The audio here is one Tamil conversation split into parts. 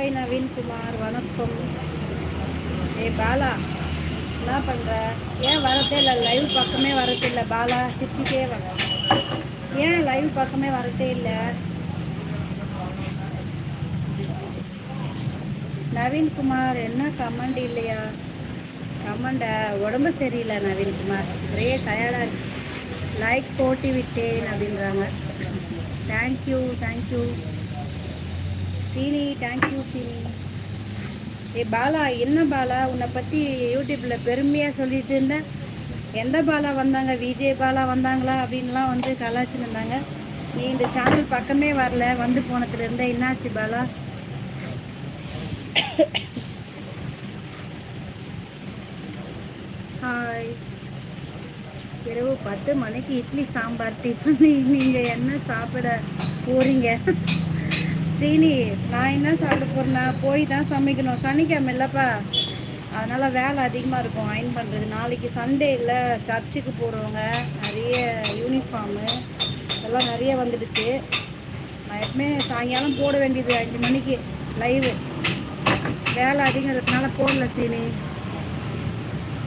ஹாய் நவீன்குமார் வணக்கம். ஏ பாலா என்ன பண்ணுற ஏன் வரதே இல்லை? லைவ் பக்கமே வரதே இல்லை பாலா. சிரிச்சிட்டே வர ஏன் லைவ் பக்கமே வரதே இல்லை? நவீன்குமார் என்ன கமெண்ட் இல்லையா? கமெண்ட உடம்பு சரியில்லை நவீன்குமார் ஒரே டயர்டாக இருக்கு. லைக் போட்டி விட்டேன் அப்படின்றாங்க. தேங்க்யூ தேங்க்யூ சீனி தேங்க்யூ சீனி ஏ பாலா என்ன பாலா? உன்னை பற்றி யூடியூப்பில் பெருமையாக சொல்லிட்டு இருந்தேன் எந்த பாலா வந்தாங்க? விஜய் பாலா வந்தாங்களா? அப்படின்லாம் வந்து கலாச்சின்னு இருந்தாங்க. நீ இந்த சேனல் பக்கமே வரல. வந்து போனதுலேருந்தே என்னாச்சு பாலா? ஹாய் இரவு பத்து மணிக்கு இட்லி சாம்பார் டிஃபன் நீங்கள் என்ன சாப்பிட போகிறீங்க ஸ்ரீனி நான் என்ன சாப்பிட போறேன்னா போய் தான் சமைக்கணும். சனிக்கிழமை இல்லைப்பா அதனால் வேலை அதிகமாக இருக்கும். அயன் பண்ணுறது நாளைக்கு சண்டே இல்லை சர்ச்சுக்கு போகிறவங்க நிறைய யூனிஃபார்மு எல்லாம் நிறைய வந்துடுச்சு. நான் எப்பவுமே சாயங்காலம் போட வேண்டியது அஞ்சு மணிக்கு லைவு வேலை அதிகங்கிறதுனால போடல சீனி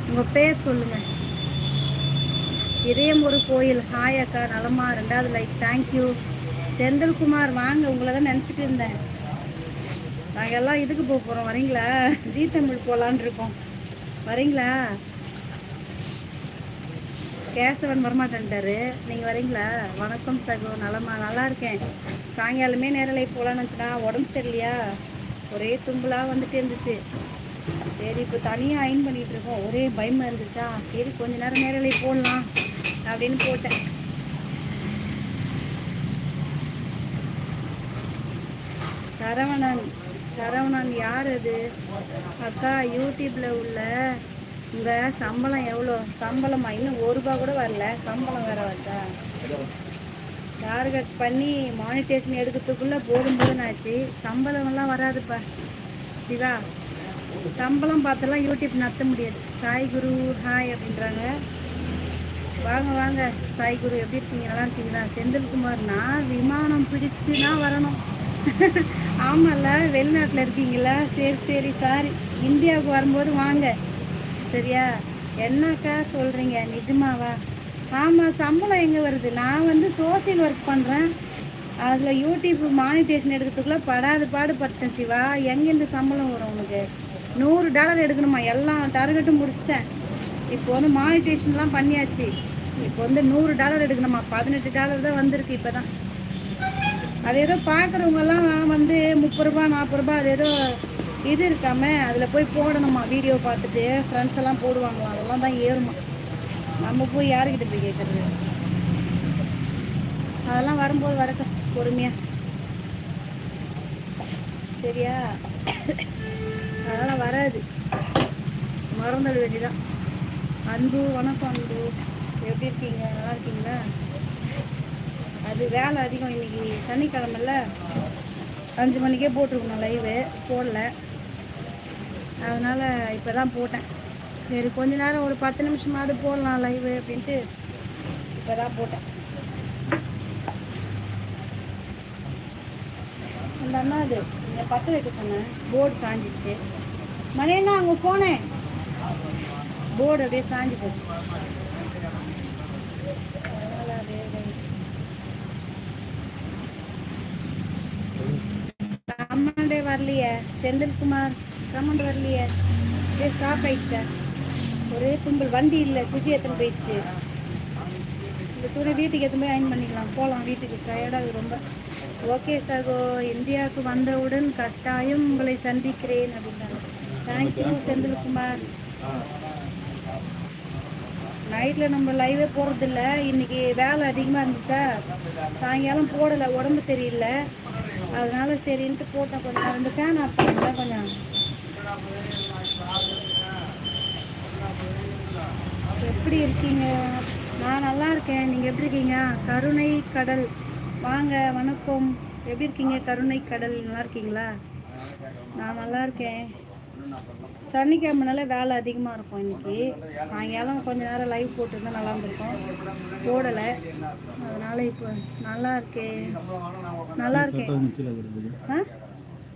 உங்கள் பேர் சொல்லுங்கள் இதயம் ஒரு கோயில். ஹாய் அக்கா நலமா? ரெண்டாவது லைக் தேங்க்யூ செந்தில்குமார் வாங்க உங்களை தான் நினச்சிட்டு இருந்தேன். நாங்கள் எல்லாம் இதுக்கு போக போகிறோம் வரீங்களா? ஜீ தமிழ் போகலான் இருக்கோம். வரீங்களா? கேசவன் வரமாட்டேன்ட்டாரு. நீங்கள் வரீங்களா? வணக்கம் சகோ நலமா? நல்லா இருக்கேன். சாயங்காலமே நேரலை போகலான்னு நினச்சினா உடம்பு சரியில்லையா? ஒரே தும்பலாக வந்துட்டு இருந்துச்சு. சரி இப்போ தனியாக அயன் பண்ணிகிட்டு இருக்கோம். ஒரே பயமாக இருந்துச்சா? சரி கொஞ்ச நேரம் நேரலை போடலாம் அப்படின்னு போட்டேன். சரவணன். சரவணன் யார் அது? அக்கா யூடியூப்பில் உள்ள உங்கள் சம்பளம் எவ்வளோ? சம்பளமா? இன்னும் ஒரு ரூபா கூட வரல. சம்பளம் வேற வருதா? டார்கெட் பண்ணி மானிட்டேஷன் எடுக்கிறதுக்குள்ளே போதும் போதும் ஆச்சு சம்பளம் வராதுப்பா. சிவா சம்பளம் பார்த்தெல்லாம் யூடியூப் நடத்த முடியாது. சாய் குரு ஹாய் அப்படின்றாங்க. வாங்க வாங்க. சாய் குரு எப்படி இருக்கீங்க? நல்லா இருக்கீங்களா? செந்தில்குமார் நான் விமானம் பிடித்து தான் வரணும். ஆமாம்ல வெளிநாட்டில் இருக்கீங்களா சரி சரி சாரி இந்தியாவுக்கு வரும்போது வாங்க. சரியா? என்னக்கா சொல்கிறீங்க நிஜமாவா? ஆமாம் சம்பளம் எங்கே வருது? நான் வந்து சோசியல் ஒர்க் பண்ணுறேன் அதில் யூடியூப் மானிட்டேஷன் எடுக்கிறதுக்குள்ளே படாது பாடுபட்டேன் சிவா. எங்கேருந்து சம்பளம் வரும் உனக்கு? நூறு டாலர் எடுக்கணுமா? எல்லா டார்கெட்டும் முடிச்சிட்டேன். இப்போ வந்து மானிட்டேஷன்லாம் பண்ணியாச்சு. இப்போ வந்து நூறு டாலர் எடுக்கணுமா? பதினெட்டு டாலர் தான் வந்திருக்கு இப்போ தான் அது ஏதோ பார்க்குறவங்கெல்லாம் வந்து முப்பது ரூபா நாற்பது ரூபா அது ஏதோ இது இருக்காம அதில் போய் போடணுமா வீடியோ பார்த்துட்டு ஃப்ரெண்ட்ஸ் எல்லாம் போடுவாங்களாம் அதெல்லாம் தான் ஏறுமா. நம்ம போய் யாருக்கிட்ட போய் கேட்குறது அதெல்லாம் வரும்போது வரக்க பொறுமையா. சரியா? அதெல்லாம் வராது. மறந்துட வேண்டியதான் அன்பு வணக்கம் அன்பு. எப்படி இருக்கீங்க? நல்லா இருக்கீங்களா? அது வேலை அதிகம் இன்னைக்கு சனிக்கிழமில் அஞ்சு மணிக்கே போட்டிருக்கணும் லைவு போடல. அதனால் இப்போ தான் போட்டேன். சரி கொஞ்ச நேரம் ஒரு பத்து நிமிஷமாவது போடலாம் லைவு அப்படின்ட்டு இப்போ தான் போட்டேன். அந்த அண்ணா அது நீங்கள் பத்து வைக்க சொன்னேன் போர்டு சாஞ்சிச்சு. மணியண்ணா அங்கே போனேன். போர்டு அப்படியே சாஞ்சி போச்சு அதனால அப்படியே இதாயிடுச்சு. கமெண்டே வரலையே. செந்தில்குமார் கமெண்ட் வரலையே. அப்படியே ஸ்டாப் ஆயிடுச்சா? ஒரே கும்பல் வண்டி இல்லை சுஜி எத்தனை போயிடுச்சு. இந்த துணை வீட்டுக்கு எத்தனை போய் அயன் பண்ணிக்கலாம். போகலாம் வீட்டுக்கு. டயர்டாக ரொம்ப. ஓகே சகோ. இந்தியாவுக்கு வந்தவுடன் கட்டாயம் உங்களை சந்திக்கிறேன் அப்படின்னாங்க. Thank you Senthilkumar. நைட்டில் நம்ம லைவே போகிறதில்ல இன்றைக்கி வேலை அதிகமாக இருந்துச்சா? சாயங்காலம் போடலை உடம்பு சரியில்லை. அதனால சரின்ட்டு போட்டேன் கொஞ்சம் ரெண்டு ஃபேன் ஆஃப் பண்ணுங்களா கொஞ்சம். எப்படி இருக்கீங்க? நான் நல்லா இருக்கேன். நீங்கள் எப்படி இருக்கீங்க? கருணை கடல். வாங்க வணக்கம். எப்படி இருக்கீங்க? கருணை கடல் நல்லா இருக்கீங்களா? நான் நல்லா இருக்கேன். சனிக்கிழமைனால வேலை அதிகமாக இருக்கும் இன்றைக்கி சாயங்காலம் கொஞ்சம் நேரம் லைவ் போட்டிருந்தா நல்லா இருந்திருக்கும். போடலை. அதனால் இப்போ நல்லா இருக்கேன் நல்லா இருக்கேன் ஆ?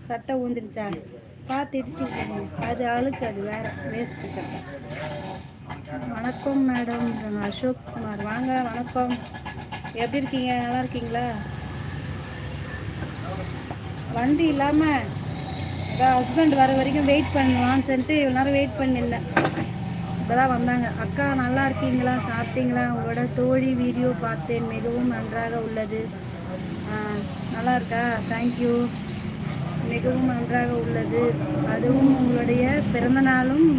சட்டை ஊந்துருச்சா? பார்த்து இடிச்சு அது அழுக்கு அது வேற. வேஸ்ட்டு சட்டை. வணக்கம் மேடம் அசோக் குமார். வாங்க வணக்கம். எப்படி இருக்கீங்க? நல்லா இருக்கீங்களா? வண்டி இல்லாமல் ஹஸ்பண்ட் வர வரைக்கும் வெயிட் பண்ணுவான்னு சொல்லிட்டு இவ்வளோ நேரம் வெயிட் பண்ணியிருந்தேன். இப்போ தான் வந்தாங்க. அக்கா நல்லா இருக்கீங்களா? சாப்பிட்டீங்களா? உங்களோட தோழி வீடியோ பார்த்தேன். மிகவும் நன்றாக உள்ளது. ஆ, நல்லா இருக்கா? தேங்க்யூ மிகவும் நன்றாக உள்ளது. அதுவும் உங்களுடைய பிறந்தநாளும்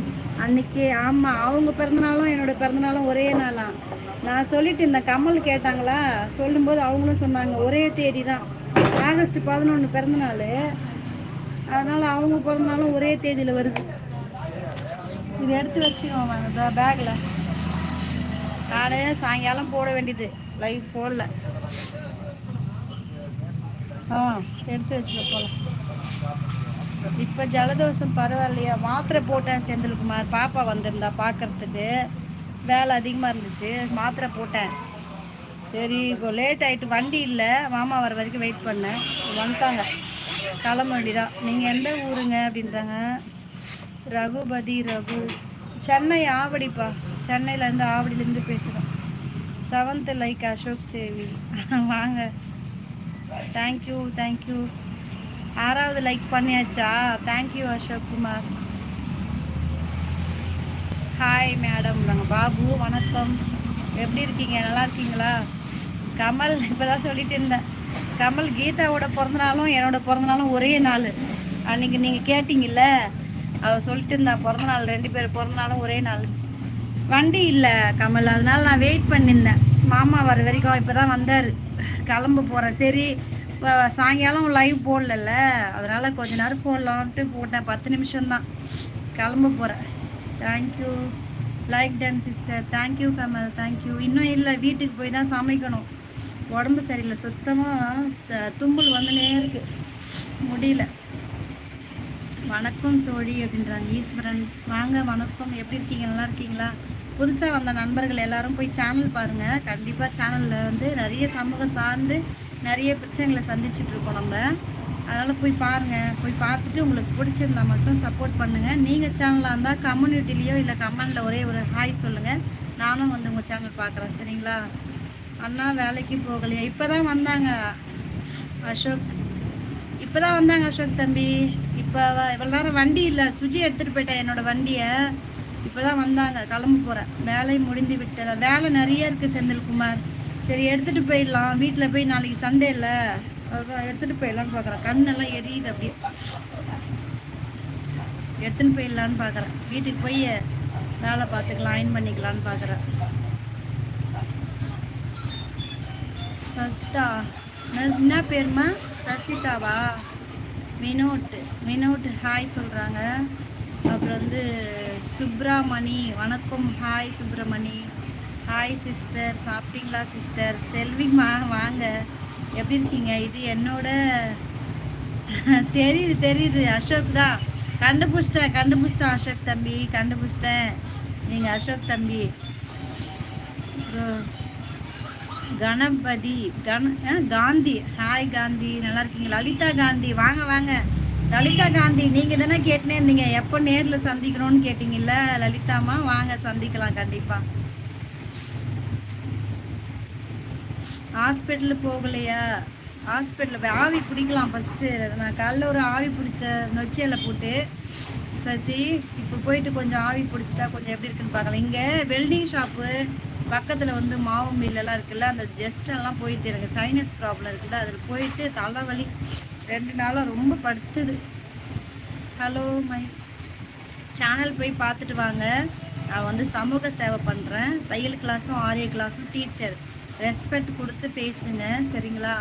அன்னைக்கு ஆமாம் அவங்க பிறந்தநாளும் என்னோட பிறந்தநாளும் ஒரே நாளாம் நான் சொல்லிட்டு இந்த கமல் கேட்டாங்களா? சொல்லும்போது அவங்களும் சொன்னாங்க ஒரே தேதி தான் ஆகஸ்ட் பதினொன்று பிறந்தநாள் அதனால் அவங்க பிறந்தாலும் ஒரே தேதியில் வருது. இது எடுத்து வச்சுக்கோங்க பேக்கில் நானே சாயங்காலம் போட வேண்டியது. லைவ் போடல. ஆ எடுத்து வச்சுக்க போகலாம் இப்போ ஜலதோஷம் பரவாயில்லையா? மாத்திரை போட்டேன் செந்தில்குமார். பாப்பா வந்திருந்தா பார்க்கறதுக்கு வேலை அதிகமாக இருந்துச்சு. மாத்திரை போட்டேன். சரி இப்போ லேட் ஆகிட்டு வண்டி இல்லை. மாமா வர வரைக்கும் வெயிட் பண்ணேன். வந்துட்டாங்க. கிளம்ப தான் நீங்கள் எந்த ஊருங்க அப்படின்றாங்க. ரகுபதி ரகு. சென்னை ஆவடிப்பா. சென்னையிலேருந்து ஆவடியிலேருந்து பேசுகிறோம் செவன்த்து லைக் அசோக் தேவி. வாங்க. தேங்க்யூ தேங்க்யூ ஆறாவது லைக் பண்ணியாச்சா? Thank you Ashok Kumar. Hi madam நாங்கள் பாபு வணக்கம். எப்படி இருக்கீங்க? நல்லா இருக்கீங்களா? கமல் இப்போ தான் சொல்லிட்டு இருந்தேன். கமல் கீதாவோட பிறந்தநாளும் என்னோட பிறந்தநாளும் ஒரே நாள். அன்னைக்கு நீங்கள் கேட்டிங்கல்ல அவள் சொல்லிட்டு இருந்தா பிறந்தநாள் ரெண்டு பேர் பிறந்தநாளும் ஒரே நாள். வண்டி இல்லை கமல் அதனால நான் வெயிட் பண்ணியிருந்தேன் மாமா வர வரைக்கும் இப்போ தான் வந்தார். கிளம்ப போகிறேன் சரி இப்போ சாயங்காலம் லைவ் போடலல்ல அதனால் கொஞ்ச நேரம் போடலான்ட்டு போட்டேன். பத்து நிமிஷம்தான். கிளம்ப போகிறேன் thank you like done sister thank you Kamal. Thank you இன்னும் இல்லை வீட்டுக்கு போய் தான் சமைக்கணும். உடம்பு சரியில்லை. சுத்தமாக தும்பல் வந்துனே இருக்கு. முடியல. வணக்கம் தோழி அப்படின்றாங்க. ஈஸ்வரன் வாங்க வணக்கம். எப்படி இருக்கீங்க? நல்லா இருக்கீங்களா? புதுசாக வந்த நண்பர்கள் எல்லாரும் போய் சேனல் பாருங்கள் கண்டிப்பாக சேனலில் வந்து நிறைய சமூகம் சார்ந்து நிறைய பிரச்சனைகளை சந்திச்சுட்ருக்கோம் நம்ம. அதனால் போய் பாருங்கள் போய் பார்த்துட்டு உங்களுக்கு பிடிச்சிருந்தா மட்டும் சப்போர்ட் பண்ணுங்கள் நீங்கள் சேனலாக இருந்தால் கம்யூனிட்டிலேயோ இல்லை கமெண்டில் ஒரே ஒரு ஹாய் சொல்லுங்கள் நானும் வந்து உங்கள் சேனல் பார்க்குறேன். சரிங்களா? அண்ணா வேலைக்கு போகலையா? இப்போ தான் வந்தாங்க. அசோக். இப்போ தான் வந்தாங்க அசோக் தம்பி. இப்போ இவ்வளோ நேரம் வண்டி இல்லை. சுஜி எடுத்துகிட்டு போயிட்டேன் என்னோட வண்டியை. இப்போ தான் வந்தாங்க. கிளம்ப போகிறேன் வேலை முடிந்து விட்டதா. வேலை நிறைய இருக்குது செந்தில்குமார். சரி எடுத்துகிட்டு போயிடலாம். வீட்டில் போய் நாளைக்கு சண்டே இல்லை. அதுதான் எடுத்துகிட்டு போயிடலான்னு பார்க்குறேன் கண்ணெல்லாம் எரியுது அப்படியே. எடுத்துன்னு போயிடலான்னு பார்க்குறேன் வீட்டுக்கு போய் வேலை பார்த்துக்கலாம் அயன் பண்ணிக்கலான்னு பார்க்குறேன் சஸ்தா. என்ன- என்ன பேருமா? சசிதாவா? வினோட் வினோட் ஹாய் சொல்கிறாங்க அப்புறம் வந்து சுப்ரமணி வணக்கம் ஹாய் சுப்ரமணி. ஹாய் சிஸ்டர் சாப்பிட்டீங்களா சிஸ்டர்? செல்விமா வாங்க. எப்படி இருக்கீங்க? இது என்னோட தெரியுது தெரியுது. அசோக் தான். கண்டுபிடிச்சிட்டேன் கண்டுபிடிச்சிட்டேன் அசோக் தம்பி கண்டுபிடிச்சிட்டேன். நீங்கள் அசோக் தம்பி. அப்புறம் கணபதி கண காந்தி. ஹாய் காந்தி. நல்லா இருக்கீங்க லலிதா காந்தி. வாங்க வாங்க. லலிதா காந்தி நீங்கள் தானே கேட்டுனே இருந்தீங்க. எப்போ நேரில் சந்திக்கணும்னு கேட்டிங்கல்ல? லலிதாம்மா வாங்க சந்திக்கலாம் கண்டிப்பாக ஹாஸ்பிட்டல் போகலையா? ஹாஸ்பிட்டலில் ஆவி பிடிக்கலாம் ஃபஸ்ட்டு நான் காலைல ஒரு ஆவி பிடிச்ச நொச்சியில் போட்டு. சசி இப்போ போயிட்டு கொஞ்சம் ஆவி பிடிச்சிட்டா கொஞ்சம் எப்படி இருக்குன்னு பார்க்கலாம். இங்கே வெல்டிங் ஷாப்பு பக்கத்தில் வந்து மாவு மில்லெல்லாம் இருக்குல்ல அந்த ஜெஸ்டெல்லாம் போயிட்டு எனக்கு சைனஸ் ப்ராப்ளம் இருக்குல்ல அதில் போயிட்டு தலைவலி ரெண்டு நாளாக ரொம்ப படுத்துது. ஹலோ மை சேனல் போய் பார்த்துட்டு வாங்க. நான் வந்து சமூக சேவை பண்ணுறேன் தையல் கிளாஸும் ஆரிய கிளாஸும் டீச்சர் ரெஸ்பெக்ட் கொடுத்து பேசுங்க சரிங்களா?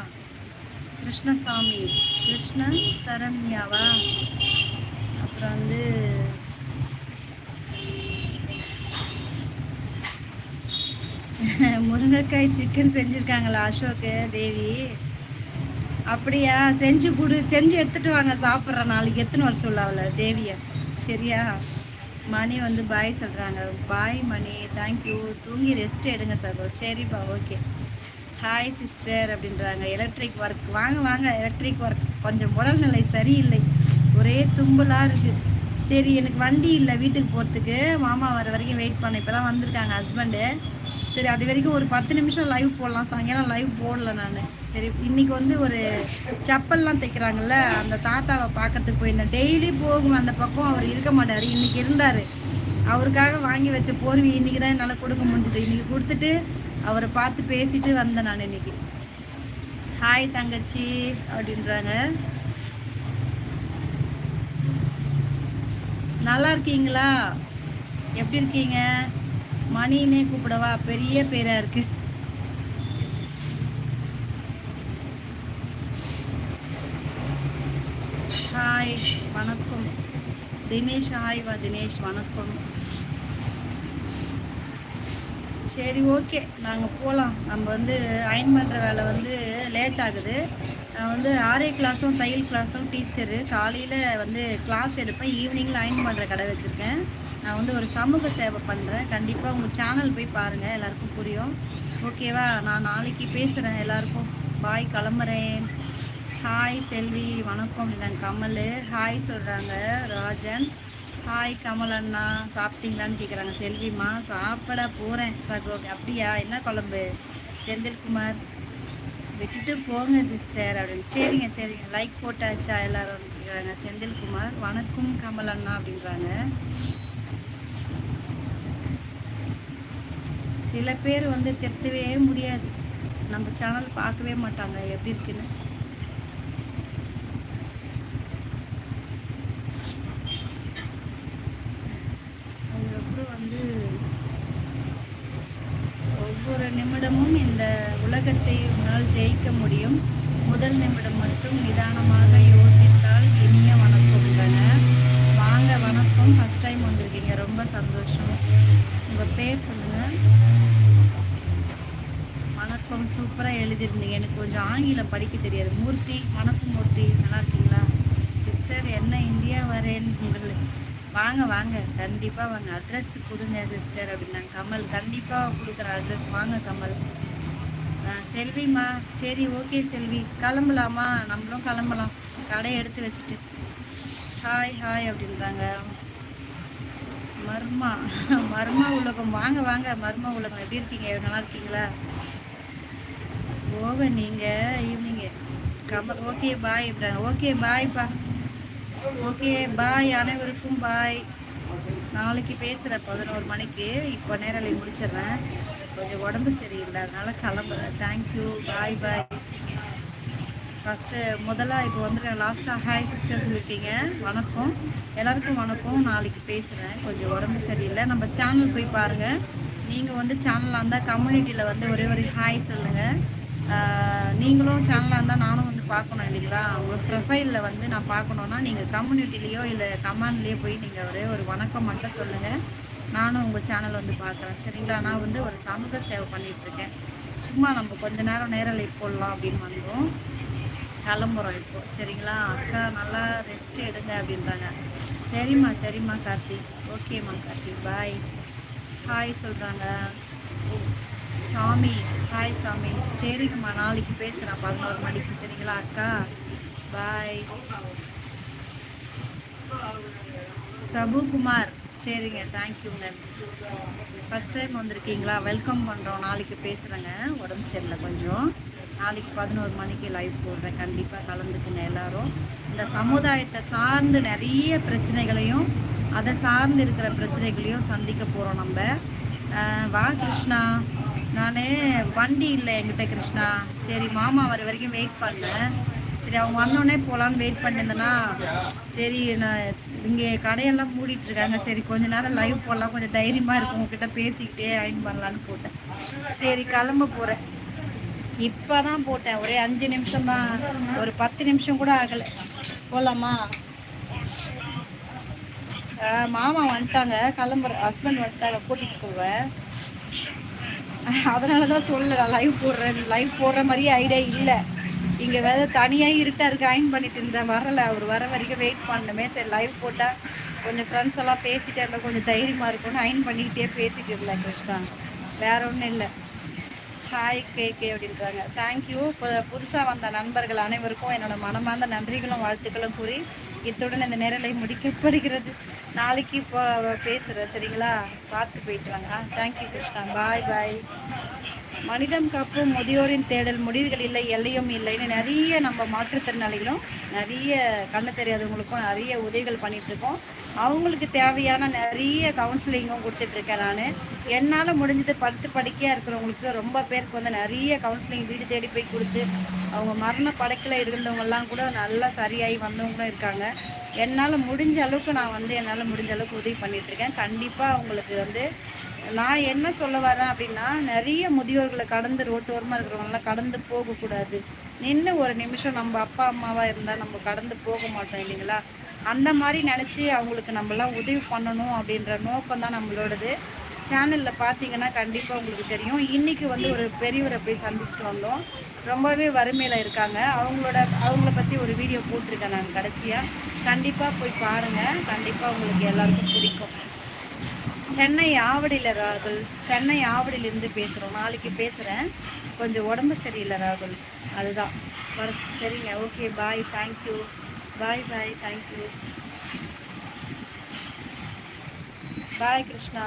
கிருஷ்ணசாமி கிருஷ்ண சரண்யாவா? அப்புறம் வந்து முருங்கைக்காய் சிக்கன் செஞ்சுருக்காங்களா அசோக்கு தேவி. அப்படியா? செஞ்சு கொடு செஞ்சு எடுத்துகிட்டு வாங்க சாப்பிட்றேன் நாளைக்கு. எத்தனை வர சொல்ல அவளை? தேவியை. சரியா? மணி வந்து பாய் சொல்கிறாங்க பாய் மணி. தேங்க்யூ தூங்கி ரெஸ்ட் எடுங்க சகோ சரிப்பா ஓகே ஹாய் சிஸ்டர் அப்படின்றாங்க. எலக்ட்ரிக் ஒர்க் வாங்க வாங்க. எலக்ட்ரிக் ஒர்க் கொஞ்சம் உடல்நிலை சரியில்லை. ஒரே தும்பலாக இருக்குது சரி எனக்கு வண்டி இல்லை வீட்டுக்கு போகிறதுக்கு மாமா வர வரைக்கும் வெயிட் பண்ண. இப்போ தான் வந்திருக்காங்க ஹஸ்பண்டு சரி அது வரைக்கும் ஒரு பத்து நிமிஷம் லைவ் போடலாம். சாயங்காலம் லைவ் போடல நான். சரி இன்னைக்கு வந்து ஒரு செப்பல்லாம் தைக்கிறாங்கல்ல அந்த தாத்தாவை பார்க்கறதுக்கு போயிருந்தேன் டெய்லி போகும் அந்த பக்கம் அவர் இருக்க மாட்டார். இன்னைக்கு இருந்தார். அவருக்காக வாங்கி வச்ச போர்வி இன்னைக்கு தான் என்னால் கொடுக்க முடிஞ்சது. இன்னைக்கு கொடுத்துட்டு அவரை பார்த்து பேசிட்டு வந்தேன் நான் இன்னைக்கு. ஹாய் தங்கச்சி அப்படின்றாங்க. நல்லா இருக்கீங்களா? எப்படி இருக்கீங்க? மணினே கூப்பிடவா? பெரிய பேரா இருக்கு. ஹாய் வணக்கம். தினேஷ் ஹாய் வா தினேஷ் வணக்கம். சரி ஓகே. நாங்கள் போகலாம் நம்ம வந்து அயன் பண்ணுற வேலை வந்து லேட் ஆகுது. நான் வந்து ஆரே கிளாஸும் தையல் கிளாஸும் டீச்சரு காலையில் வந்து கிளாஸ் எடுப்பேன். ஈவினிங்கில் அயன் பண்ணுற கடை வச்சுருக்கேன். நான் வந்து ஒரு சமூக சேவை பண்ணுறேன் கண்டிப்பாக உங்கள் சேனல் போய் பாருங்கள் எல்லாருக்கும் புரியும். ஓகேவா நான் நாளைக்கு பேசுகிறேன் எல்லாருக்கும். பாய் கிளம்புறேன். ஹாய் செல்வி. வணக்கம் நான் கமல். ஹாய் சொல்கிறாங்க ராஜன். ஹாய் கமல் அண்ணா. சாப்பிட்டீங்களான்னு கேட்குறாங்க செல்விம்மா. சாப்பிட போகிறேன் சகோ. அப்படியா? என்ன குழம்பு? செந்தில்குமார் விட்டுட்டு போங்க சிஸ்டர் அப்படின்னு. சரிங்க சரிங்க. லைக் போட்டாச்சா எல்லாரும்? கேட்குறாங்க செந்தில்குமார் வணக்கம் கமல் அண்ணா அப்படின்றாங்க. சில பேர் வந்து திருத்தவே முடியாது. நம்ம சேனல் பார்க்கவே மாட்டாங்க எப்படி இருக்குன்னு. அதுக்கப்புறம் வந்து ஒவ்வொரு நிமிடமும் இந்த உலகத்தை உன்னால் ஜெயிக்க முடியும். முதல் நிமிடம் மட்டும் நிதானமாக வணக்கம் சூப்பராக எழுதியிருந்தீங்க. எனக்கு கொஞ்சம் ஆங்கிலம் படிக்க தெரியாது. மூர்த்தி வணக்கம் மூர்த்தி நல்லா இருக்கீங்களா? சிஸ்டர் என்ன இந்தியா வரேன். உங்களுக்கு வாங்க வாங்க. கண்டிப்பாக வாங்க. அட்ரஸ் கொடுங்க சிஸ்டர் அப்படின்னாங்க. கமல் கண்டிப்பாக கொடுக்குற அட்ரஸ் வாங்க கமல். செல்விம்மா. சரி ஓகே செல்வி. கிளம்பலாமா? நம்மளும் கிளம்பலாம். கடையை எடுத்து வச்சுட்டு. ஹாய் ஹாய் அப்படின்றாங்க. மர்மா. மர்மா உலகம். வாங்க வாங்க. மர்மா உலகம். எப்படி இருக்கீங்க? நல்லா இருக்கீங்களா? போக நீங்கள் ஈவினிங்கு கமல் ஓகே பாய் ஓகே பாய்ப்பா ஓகே பாய் அனைவருக்கும் பாய் நாளைக்கு பேசுகிறேன் பதினோரு மணிக்கு. இப்போ நேரலை முடிச்சிடுறேன். கொஞ்சம் உடம்பு சரியில்லை. அதனால் கிளம்புறேன். தேங்க்யூ பாய் பாய் ஃபஸ்ட்டு முதல்ல இப்போ வந்து லாஸ்ட்டாக ஹாய் சிஸ்டர் சொல்லியிருக்கீங்க வணக்கம். எல்லாருக்கும் வணக்கம். நாளைக்கு பேசுகிறேன் கொஞ்சம் உடம்பு சரியில்லை. நம்ம சேனல் போய் பாருங்கள் நீங்கள் வந்து சேனலாக இருந்தால் கம்யூனிட்டியில் வந்து ஒரே ஒரு ஹாய் சொல்லுங்கள் நீங்களும் சேனலாக இருந்தால் நானும் வந்து பார்க்கணும் இல்லைங்களா உங்கள் ப்ரொஃபைலில் வந்து நான் பார்க்கணுன்னா நீங்கள் கம்யூனிட்டிலேயோ இல்லை கமாண்ட்லேயோ போய் நீங்கள் ஒரே ஒரு வணக்கம் மட்டும் சொல்லுங்கள் நானும் உங்கள் சேனல் வந்து பார்க்குறேன். சரிங்களா? நான் வந்து ஒரு சமூக சேவை பண்ணிகிட்ருக்கேன் சும்மா நம்ம கொஞ்ச நேரம் நேரில் போடலாம் அப்படின்னு வந்தோம். கிளம்புறோம் இப்போ. சரிங்களா? அக்கா நல்லா ரெஸ்ட் எடுங்க அப்படின்றாங்க. சரிம்மா சரிம்மா கார்த்திக் ஓகேம்மா கார்த்திக் பாய் ஹாய் சொல்கிறாங்க சாமி ஹாய் சாமி. சரிங்கம்மா நாளைக்கு பேசுகிறேன் பதினோரு மணிக்கு. சரிங்களா அக்கா? பாய் பிரபுகுமார். சரிங்க தேங்க்யூங்க ஃபஸ்ட் டைம் வந்திருக்கீங்களா? வெல்கம் பண்ணுறோம் நாளைக்கு பேசுகிறேங்க உடம்பு சரியில்லை கொஞ்சம். நாளைக்கு பதினோரு மணிக்கு லைவ் போடுறேன். கண்டிப்பாக கலந்துக்குங்க எல்லாரும். இந்த சமுதாயத்தை சார்ந்து நிறைய பிரச்சனைகளையும் அதை சார்ந்து இருக்கிற பிரச்சனைகளையும் சந்திக்க போகிறோம் நம்ம. வா கிருஷ்ணா. நான் வண்டி இல்லை எங்கிட்ட கிருஷ்ணா. சரி மாமா வர வரைக்கும் வெயிட் பண்ணேன் சரி அவங்க வந்தோடனே போகலான்னு வெயிட் பண்ணியிருந்தேன்னா சரி நான் இங்கே கடையெல்லாம் மூடிட்டு இருக்காங்க. சரி கொஞ்ச நேரம் லைவ் போடலாம். கொஞ்சம் தைரியமாக இருக்கும். உங்ககிட்ட பேசிக்கிட்டே அயன் பண்ணலான்னு போட்டேன். சரி கிளம்ப போகிறேன் இப்போ தான் போட்டேன். ஒரே அஞ்சு நிமிஷம் தான் ஒரு பத்து நிமிஷம் கூட ஆகலை. போகலாமா மாமா வந்துட்டாங்க. கிளம்புற ஹஸ்பண்ட் வந்துட்டாங்க. கூட்டிகிட்டு போவேன். அதனால தான் சொல்லலை லைவ் போடுறேன் லைவ் போடுற மாதிரியே ஐடியா இல்லை. இங்கே வேறு தனியாக இருட்டாக இருக்குது அயன் பண்ணிட்டு இருந்தேன். வரலை. அவர் வர வரைக்கும் வெயிட் பண்ணணுமே. சரி லைவ் போட்டால் கொஞ்சம் ஃப்ரெண்ட்ஸ் எல்லாம் பேசிகிட்டே இருந்தால் கொஞ்சம் தைரியமாக இருக்கும்னு அயன் பண்ணிக்கிட்டே பேசிட்டு இருந்தேன் கிருஷ்ணா. வேற ஒன்றும் இல்லை. ஹாய் கே கே அப்படின்றாங்க. தேங்க்யூ இப்போ புதுசாக வந்த நண்பர்கள் அனைவருக்கும் என்னோட மனமார்ந்த நன்றிகளும் வாழ்த்துக்களும் கூறி இத்துடன் இந்த நேரலை முடிக்கப்படுகிறது. நாளைக்கு இப்போ பேசுகிறேன் சரிங்களா? பார்த்து போயிட்டு வாங்க. தேங்க்யூ கிருஷ்ணா. பாய் பாய் மனிதம் காப்பும் முதியோரின் தேடல் முடிவுகள் இல்லை எல்லையும் இல்லைன்னு நிறைய நம்ம மாற்றுத்திறனாளிகளும் நிறைய கண்ணு தெரியாதவங்களுக்கும் நிறைய உதவிகள் பண்ணிகிட்ருக்கோம் அவங்களுக்கு தேவையான நிறைய கவுன்சிலிங்கும் கொடுத்துட்ருக்கேன் நான். என்னால் முடிஞ்சது படுத்து படுக்கையாக இருக்கிறவங்களுக்கு ரொம்ப பேருக்கு வந்து நிறைய கவுன்சிலிங் வீடு தேடி போய் கொடுத்து அவங்க மரண படக்கில் இருந்தவங்கெல்லாம் கூட நல்லா சரியாகி வந்தவங்களும் இருக்காங்க. என்னால் முடிஞ்ச அளவுக்கு நான் வந்து என்னால் முடிஞ்ச அளவுக்கு உதவி பண்ணிகிட்ருக்கேன் கண்டிப்பாக அவங்களுக்கு வந்து நான் என்ன சொல்ல வரேன் அப்படின்னா நிறைய முதியோர்களை கடந்து ரோட்டோரமாக இருக்கிறவங்களாம் கடந்து போகக்கூடாது. நின்று ஒரு நிமிஷம் நம்ம அப்பா அம்மாவாக இருந்தால் நம்ம கடந்து போக மாட்டோம் இல்லைங்களா? அந்த மாதிரி நினச்சி அவங்களுக்கு நம்மளாம் உதவி பண்ணணும் அப்படின்ற நோக்கம் தான் நம்மளோடது. சேனலில் பார்த்தீங்கன்னா கண்டிப்பாக உங்களுக்கு தெரியும். இன்றைக்கி வந்து ஒரு பெரியவரை போய் சந்திச்சுட்டு வந்தோம். ரொம்பவே வறுமையில் இருக்காங்க. அவங்களோட அவங்கள பற்றி ஒரு வீடியோ போட்டிருக்கேன் நான் கடைசியாக கண்டிப்பாக போய் பாருங்கள் கண்டிப்பாக உங்களுக்கு எல்லாருக்கும் பிடிக்கும். சென்னை ஆவடியில் ராகுல் சென்னை ஆவடியிலேருந்து பேசுகிறோம் நாளைக்கு பேசுகிறேன் கொஞ்சம் உடம்பு சரியில்லை ராகுல். அதுதான். வர சரிங்க. Okay bye thank you bye bye thank you bye Krishna.